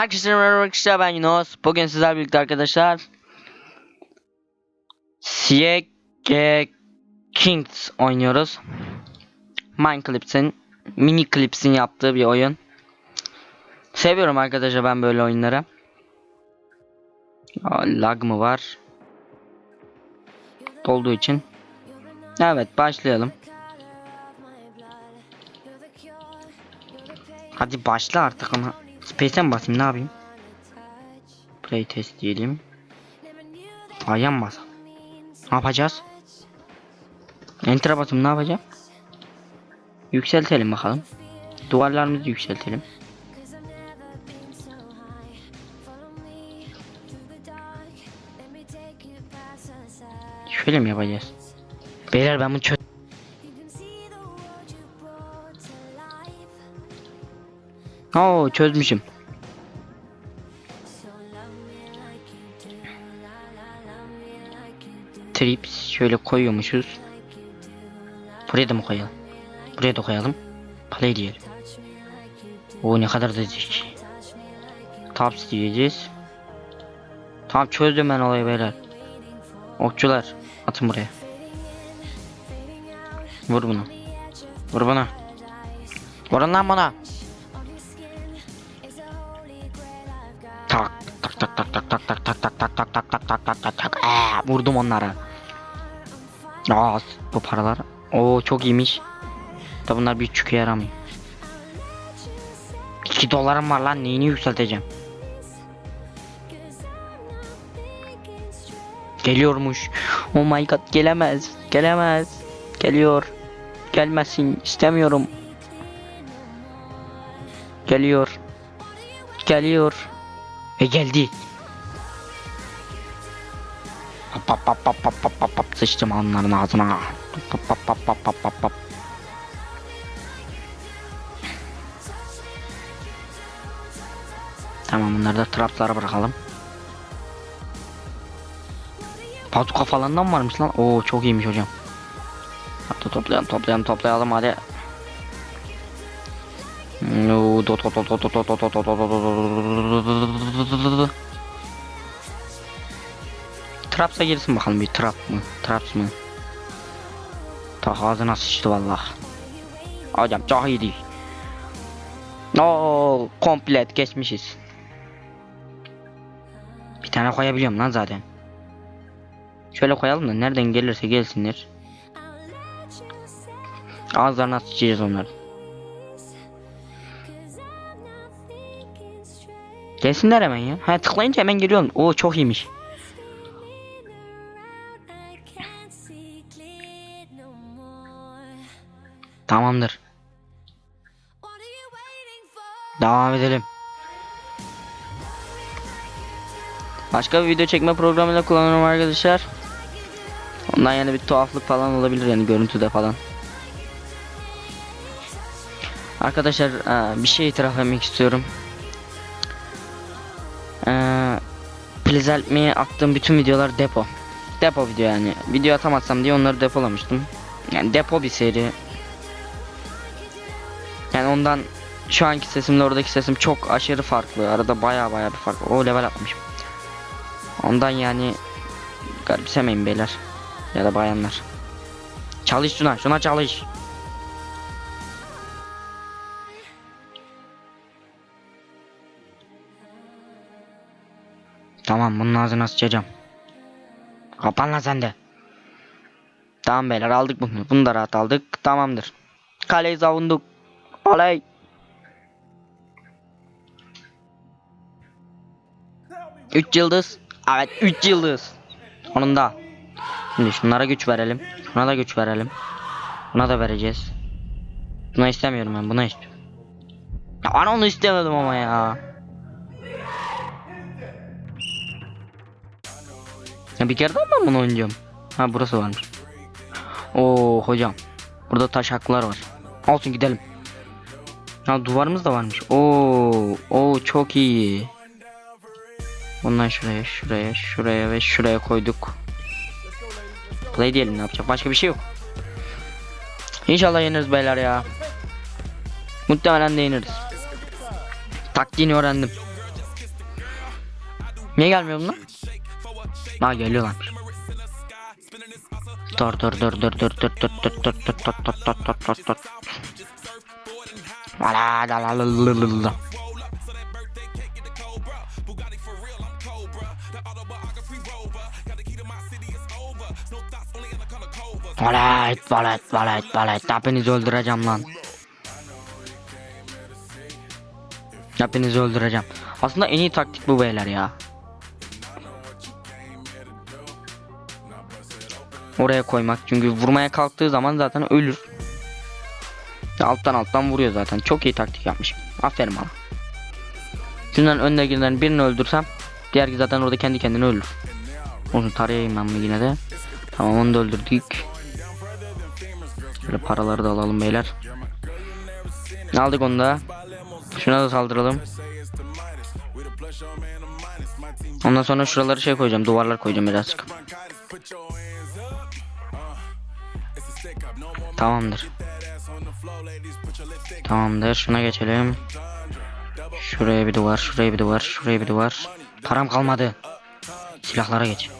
Herkese merhaba arkadaşlar ben Yunus. Bugün sizlerle birlikte arkadaşlar CG Kings oynuyoruz. Mineclips'in mini clips'in yaptığı bir oyun. Seviyorum arkadaşlar ben böyle oyunları. Aa, lag mı var? Olduğu için. Evet başlayalım. Hadi başla artık ama. Space'e mi basayım ne yapayım? Play test diyelim. A'ya mı basalım? Ne yapacağız? Enter'a basayım ne yapacağım? Yükseltelim bakalım. Duvarlarımızı yükseltelim. Şöyle mi yapacağız? Beyler ben bunu çöz... Oo çözmüşüm. Trips şöyle koyuyormuşuz. Buraya da mı koyalım? Buraya da koyalım. Play diyelim. O ne kadar da zeki. Taps diyeceğiz. Tamam çözdüm ben olayı beyler. Okçular atın buraya. Vur bunu. Vur bana. Vurun lan bana. tak tak tak tak tak tak tak. Ee, vurdum onlara. Aa, bu paralar. Oo çok iyiymiş. Da bunlar bir çükü yaramıyor. 2 dolarım var lan neyini yükselteceğim. Geliyormuş. Oh my god gelemez. Gelemez. Geliyor. Gelmesin istemiyorum. Geliyor. Geliyor. Ve geldi. Hop hop hop hop hop hop hop sıçtım onların ağzına. Hop hop hop hop hop hop hop. Tamam bunları da traplara bırakalım. Pazuka falan da mı varmış lan? Oo çok iyiymiş hocam. Hatta toplayalım toplayalım toplayalım hadi. No, dot dot dot dot dot dot dot dot dot dot Traps'a girsin bakalım bir trap mı? Traps mı? Ta ağzına sıçtı vallah. Hocam çok iyiydi. Oo, komplet geçmişiz. Bir tane koyabiliyorum lan zaten. Şöyle koyalım da nereden gelirse gelsinler. Ağızlarına sıçacağız onları. Gelsinler hemen ya. Ha tıklayınca hemen geliyorum. Oo çok iyiymiş. Tamamdır. Devam edelim. Başka bir video çekme programıyla kullanıyorum arkadaşlar. Ondan yani bir tuhaflık falan olabilir yani görüntüde falan. Arkadaşlar e, bir şey itiraf etmek istiyorum. Ee, please help me attığım bütün videolar depo. Depo video yani. Video atamazsam diye onları depolamıştım. Yani depo bir seri. Ondan şu anki sesimle oradaki sesim çok aşırı farklı. Arada baya baya bir fark. O level atmışım. Ondan yani garipsemeyin beyler. Ya da bayanlar. Çalış şuna, şuna çalış. Tamam bunun ağzına sıçacağım. Kapan lan sen de. Tamam beyler aldık bunu. Bunu da rahat aldık. Tamamdır. Kaleyi savunduk. Oley. Üç yıldız. Evet üç yıldız. Onun da. Şimdi şunlara güç verelim. Şuna da güç verelim. Buna da vereceğiz. Buna istemiyorum ben. Buna istiyorum. Ya ben onu istemedim ama ya. Ya bir kere daha ben bunu oynayacağım. Ha burası varmış. Oo hocam. Burada taş haklar var. Olsun gidelim. Ha duvarımız da varmış. Oo, oo çok iyi. Bundan şuraya, şuraya, şuraya ve şuraya koyduk. Play diyelim ne yapacak? Başka bir şey yok. İnşallah yeniriz beyler ya. Muhtemelen de yeniriz. Taktiğini öğrendim. Niye gelmiyor bunlar? Ha geliyorlarmış. Dur dur dur dur dur dur dur dur dur dur dur dur dur dur Valet, valet, valet, valet. Hepinizi öldüreceğim lan. Hepinizi öldüreceğim. Aslında en iyi taktik bu beyler ya. Oraya koymak. Çünkü vurmaya kalktığı zaman zaten ölür. Alttan alttan vuruyor zaten. Çok iyi taktik yapmışım. Aferin bana. Şundan öndekilerin birini öldürsem diğer zaten orada kendi kendine ölür. Onu tarayayım ben yine de. Tamam onu da öldürdük. Şöyle paraları da alalım beyler. Aldık onu da. Şuna da saldıralım. Ondan sonra şuraları şey koyacağım. Duvarlar koyacağım birazcık. Tamamdır. Tamamdır. Şuna geçelim. Şuraya bir duvar, şuraya bir duvar, şuraya bir duvar. Param kalmadı. Silahlara geç.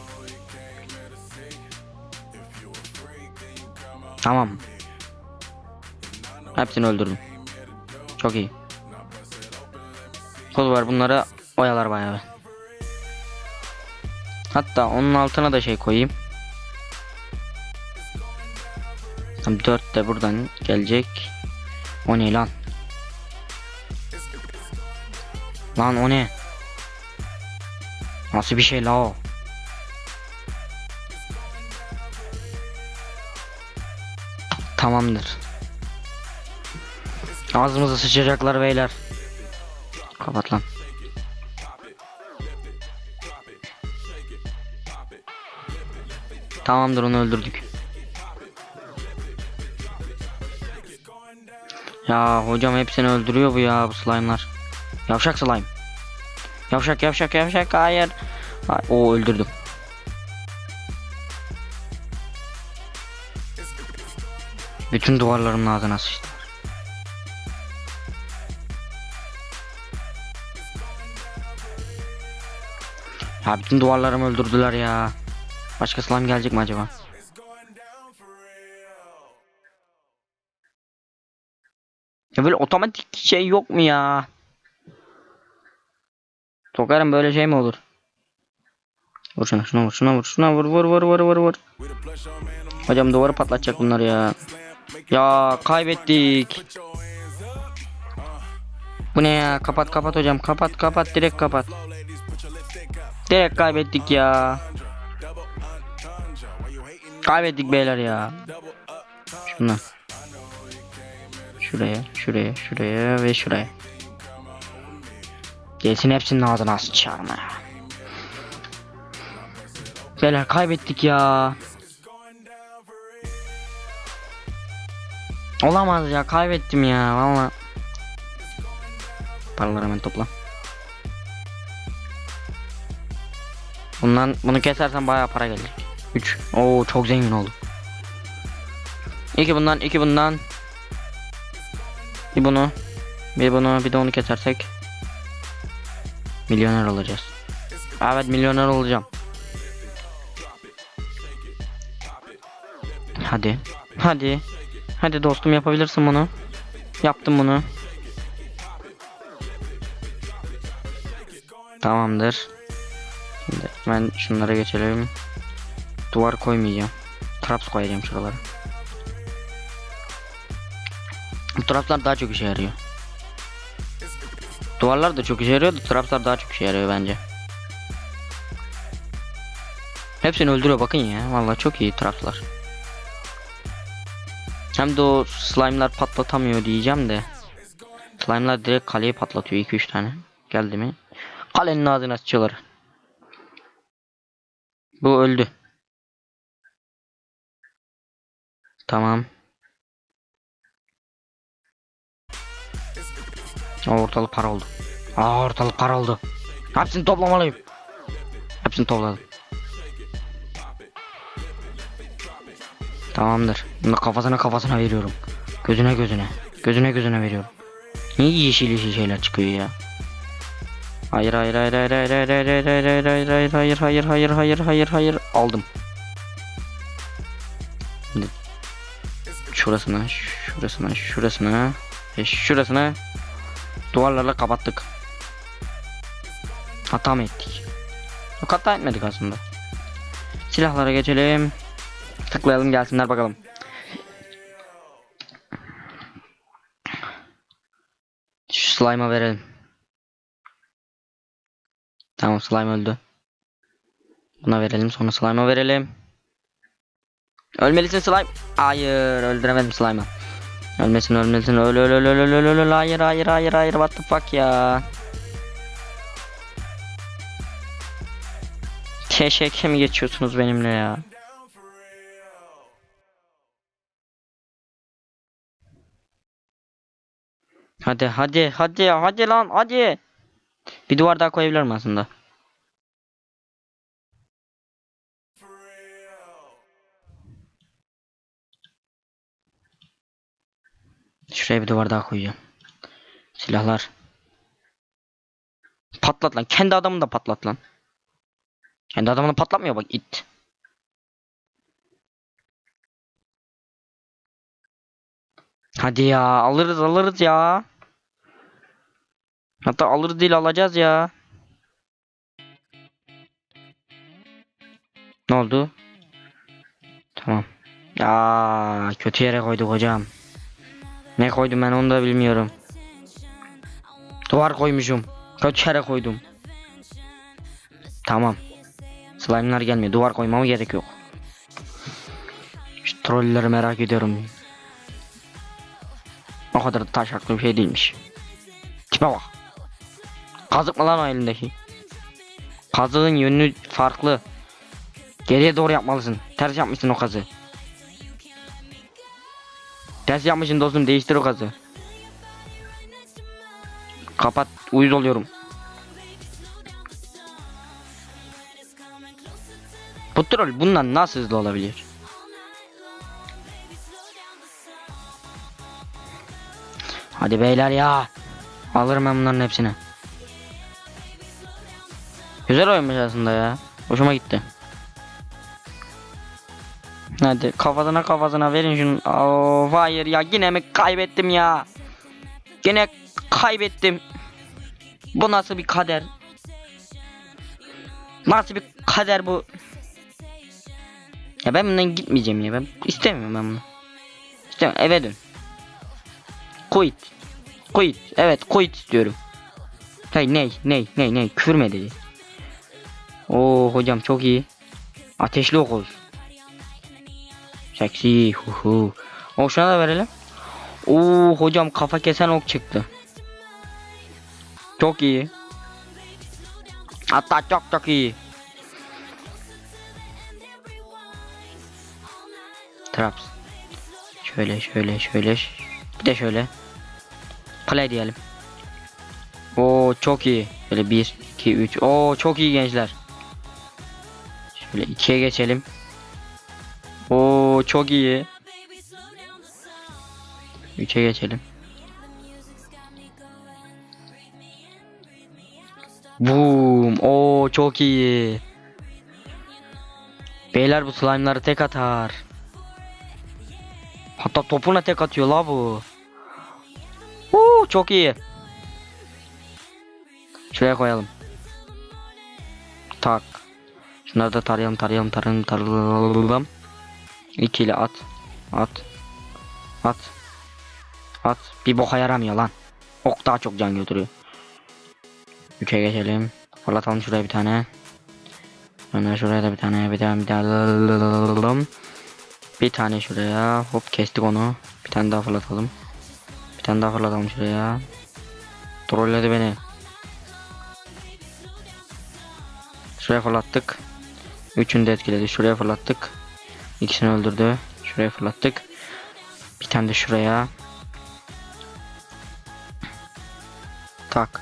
Tamam. Hepsini öldürdüm. Çok iyi. Kod var bunlara oyalar bayağı. Hatta onun altına da şey koyayım. Tam 4 de buradan gelecek. O ne lan? Lan o ne? Nasıl bir şey la o? Tamamdır. Ağzımıza sıçacaklar beyler. Kapat lan. Tamamdır onu öldürdük. Ya hocam hepsini öldürüyor bu ya bu slime'lar. Yavşak slime. Yavşak yavşak yavşak hayır. Ha, o öldürdüm. Bütün duvarlarımın ağzına sıçtı. Ya bütün duvarlarımı öldürdüler ya. Başka slime gelecek mi acaba? Böyle otomatik şey yok mu ya? Tokarım böyle şey mi olur? Vur şuna şuna vur şuna vur şuna vur vur vur vur vur vur. Hocam duvarı patlatacak bunlar ya. Ya kaybettik. Bu ne ya? Kapat kapat hocam. Kapat kapat direkt kapat. Direkt kaybettik ya. Kaybettik beyler ya. Şuna. Şuraya, şuraya, şuraya ve şuraya. Gelsin hepsinin ağzına sıçarım ya. Beyler kaybettik ya. Olamaz ya kaybettim ya valla. Paraları hemen topla. Bundan bunu kesersen bayağı para gelecek. 3. Oo çok zengin oldum. İki bundan, iki bundan. Bir bunu, bir bunu, bir de onu kesersek milyoner olacağız. Evet milyoner olacağım. Hadi. Hadi. Hadi dostum yapabilirsin bunu. Yaptım bunu. Tamamdır. Şimdi ben şunlara geçelim. Duvar koymayacağım. Traps koyacağım şuralara. Bu trapslar daha çok işe yarıyor. Duvarlar da çok işe yarıyor da trapslar daha çok işe yarıyor bence. Hepsini öldürüyor bakın ya. Vallahi çok iyi trapslar. Hem de o slime'lar patlatamıyor diyeceğim de. Slime'lar direkt kaleyi patlatıyor 2-3 tane. Geldi mi? Kalenin ağzına sıçılır. Bu öldü. Tamam. Ortalık para oldu. Aa ortalık para oldu. Hepsini toplamalıyım. Hepsini topladım. Tamamdır. Bunu kafasına kafasına veriyorum. Gözüne gözüne. Gözüne gözüne veriyorum. Niye yeşil yeşil şeyler çıkıyor ya? Hayır hayır hayır hayır hayır hayır hayır hayır hayır hayır hayır hayır hayır hayır hayır hayır hayır aldım. Şurasına, şurasına, şurasına ve şurasına duvarlarla kapattık. Hata mı ettik? Yok hata etmedik aslında. Silahlara geçelim. Tıklayalım gelsinler bakalım. Şu slime'a verelim. Tamam slime öldü. Buna verelim sonra slime'a verelim. Ölmelisin slime. Hayır öldüremedim slime'ı. Ölmesin ölmesin öl öl öl öl öl öl öl hayır hayır hayır hayır what the fuck ya. Teşekkür mi geçiyorsunuz benimle ya? Hadi hadi hadi hadi lan hadi. Bir duvar daha koyabilirim aslında. Şuraya bir duvar daha koyacağım. Silahlar. Patlat lan. Kendi adamını da patlat lan. Kendi adamını patlatmıyor bak it. Hadi ya alırız alırız ya. Hatta alırız değil alacağız ya. Ne oldu? Tamam. Ya kötü yere koyduk hocam. Ne koydum ben onu da bilmiyorum. Duvar koymuşum. Kötü yere koydum. Tamam. Slime'lar gelmiyor. Duvar koymama gerek yok. Şu trolleri merak ediyorum. O kadar da taşaklı bir şey değilmiş. Tipe bak. Kazık mı lan o elindeki? Kazığın yönü farklı. Geriye doğru yapmalısın. Ters yapmışsın o kazığı. Ters yapmışsın dostum değiştir o kazığı. Kapat uyuz oluyorum. Bu troll bundan nasıl hızlı olabilir? Hadi beyler ya. Alırım ben bunların hepsini. Güzel oyunmuş aslında ya. Hoşuma gitti. Hadi kafasına kafasına verin şunu. Of hayır ya yine mi kaybettim ya? Yine kaybettim. Bu nasıl bir kader? Nasıl bir kader bu? Ya ben bundan gitmeyeceğim ya ben istemiyorum ben bunu. İstemiyorum eve dön. Quit. Quit. Evet quit istiyorum. Hey ney ney ney ney küfür mü edeceğiz? Oo hocam çok iyi. Ateşli okul. Seksi hu hu. O şuna da verelim. Oo hocam kafa kesen ok çıktı. Çok iyi. Hatta çok çok iyi. Traps. Şöyle şöyle şöyle. Bir de şöyle. Play diyelim. Oo çok iyi. Böyle 1 2 3. Oo çok iyi gençler. Şöyle 2'ye geçelim. Oo çok iyi. 3'e geçelim. Boom. Oo çok iyi. Beyler bu slime'ları tek atar. Hatta topuna tek atıyor la bu. Oo çok iyi. Şuraya koyalım. Tak. Şunları da tarayalım tarayalım tarayalım tarayalım. İkili at. At. At. At. Bir boka yaramıyor lan. Ok daha çok can götürüyor. 3'e geçelim. Fırlatalım şuraya bir tane. Sonra şuraya da bir tane bir tane bir tane. Bir tane şuraya. Hop kestik onu. Bir tane daha fırlatalım. Bir tane daha fırlatalım şuraya. Trolledi beni. Şuraya fırlattık. Üçünü de etkiledi. Şuraya fırlattık. İkisini öldürdü. Şuraya fırlattık. Bir tane de şuraya. Tak.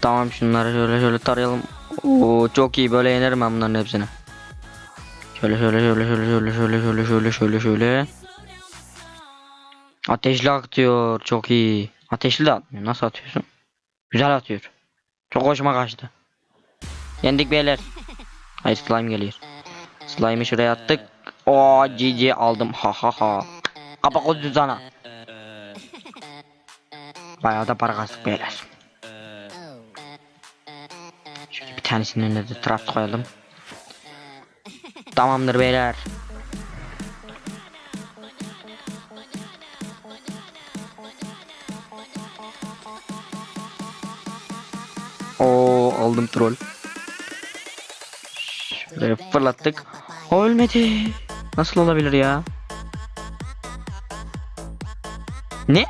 Tamam şunları şöyle şöyle tarayalım. Oo çok iyi böyle yenerim ben bunların hepsini. Şöyle şöyle şöyle şöyle şöyle şöyle şöyle şöyle şöyle şöyle. Ateşli atıyor çok iyi. Ateşli de atmıyor. Nasıl atıyorsun? Güzel atıyor. Çok hoşuma kaçtı. Yendik beyler. Hayır slime geliyor. Slime'ı şuraya attık. O GG aldım. Ha ha ha. Kapa koydu sana. Bayağı da para kastık beyler. Şöyle bir tanesinin önüne de trap koyalım. Tamamdır beyler. Oo aldım troll. Şuraya fırlattık. Ölmedi. Nasıl olabilir ya? Ne?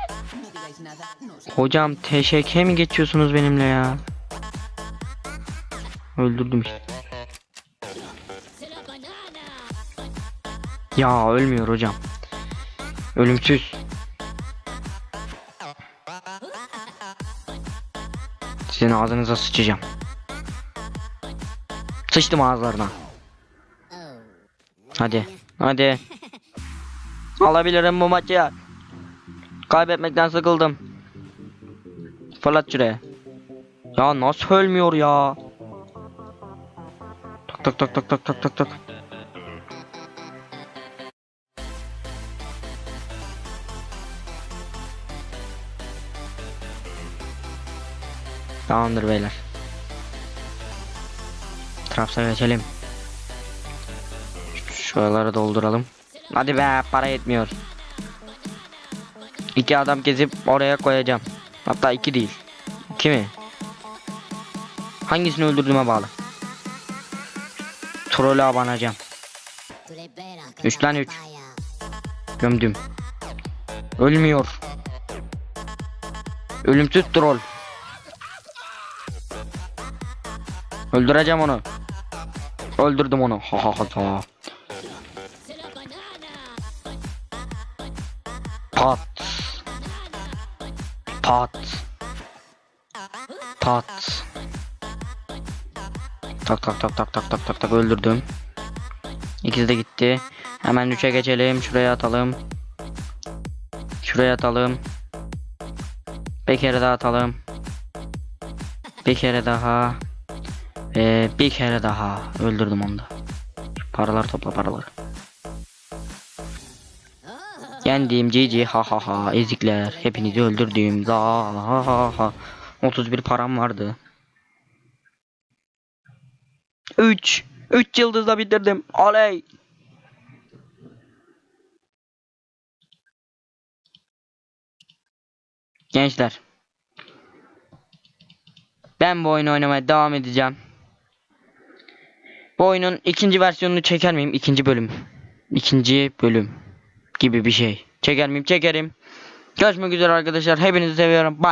Hocam TŞK mi geçiyorsunuz benimle ya? Öldürdüm işte. Ya ölmüyor hocam. Ölümsüz. Sizin ağzınıza sıçacağım. Sıçtım ağızlarına. Hadi. Hadi. Alabilirim bu maçı. Kaybetmekten sıkıldım. Fırlat şuraya. Ya nasıl ölmüyor ya? Tak tak tak tak tak tak tak tak. Tamamdır beyler. Traps'a geçelim. Şuraları dolduralım. Hadi be para yetmiyor. İki adam gezip oraya koyacağım. Hatta iki değil. İki mi? Hangisini öldürdüğüme bağlı. Trollü abanacağım. Üç lan üç. Gömdüm. Ölmüyor. Ölümsüz troll. Öldüreceğim onu. Öldürdüm onu. Ha ha ha Pat. Pat. Pat. Tak tak tak tak tak tak tak tak öldürdüm. İkisi de gitti. Hemen 3'e geçelim. Şuraya atalım. Şuraya atalım. Bir kere daha atalım. Bir kere daha. Ve bir kere daha. Öldürdüm onu da. Paralar topla paraları. Yendiğim GG ha ha ha. Ezikler hepinizi öldürdüm za ha ha ha 31 param vardı. 3 3 yıldızla bitirdim. Oley! Gençler Ben bu oyunu oynamaya devam edeceğim. Bu oyunun ikinci versiyonunu çeker miyim? İkinci bölüm. İkinci bölüm gibi bir şey. Çeker miyim? Çekerim. Görüşmek üzere arkadaşlar. Hepinizi seviyorum. Bye.